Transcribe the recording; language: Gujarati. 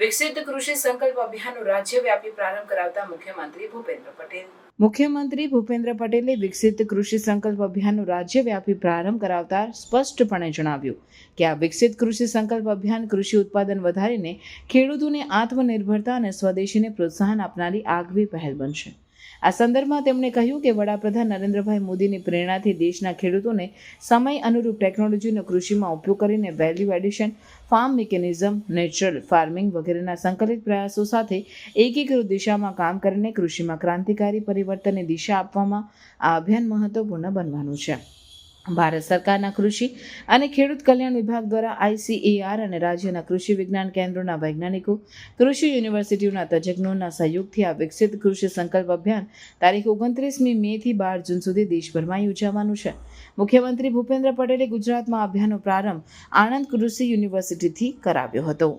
વિકસિત કૃષિ સંકલ્પ અભિયાનનો રાજ્યવ્યાપી પ્રારંભ કરાવતા મુખ્યમંત્રી ભૂપેન્દ્ર પટેલ. મુખ્યમંત્રી ભૂપેન્દ્ર પટેલે વિકસિત કૃષિ સંકલ્પ અભિયાનનો રાજ્યવ્યાપી પ્રારંભ કરાવતા સ્પષ્ટપણે જણાવ્યું કે આ વિકસિત કૃષિ સંકલ્પ અભિયાન કૃષિ ઉત્પાદન વધારીને ખેડૂતોને આત્મનિર્ભરતા અને સ્વદેશીને પ્રોત્સાહન આપનારી આગવી પહેલ બનશે. આ સંદર્ભમાં તેમણે કહ્યું કે વડાપ્રધાન નરેન્દ્રભાઈ મોદીની પ્રેરણાથી દેશના ખેડૂતોને સમય અનુરૂપ ટેકનોલોજીનો કૃષિમાં ઉપયોગ કરીને value addition, farm mechanism, natural farming વગેરેના સંકલિત પ્રયાસો સાથે એકીકૃત દિશામાં કામ કરીને કૃષિમાં ક્રાંતિકારી પરિવર્તનની દિશા આપવામાં આ અભિયાન મહત્વપૂર્ણ બનવાનું છે. ભારત સરકારના કૃષિ અને ખેડૂત કલ્યાણ વિભાગ દ્વારા આઈસીએઆર અને રાજ્યના કૃષિ વિજ્ઞાન કેન્દ્રોના વૈજ્ઞાનિકો, કૃષિ યુનિવર્સિટીઓના તજજ્ઞોના સહયોગથી આ વિકસિત કૃષિ સંકલ્પ અભિયાન તારીખ ઓગણત્રીસમી મે થી બાર જૂન સુધી દેશભરમાં યોજાવાનું છે. મુખ્યમંત્રી ભૂપેન્દ્ર પટેલે ગુજરાતમાં અભિયાનનો પ્રારંભ આણંદ કૃષિ યુનિવર્સિટીથી કરાવ્યો હતો.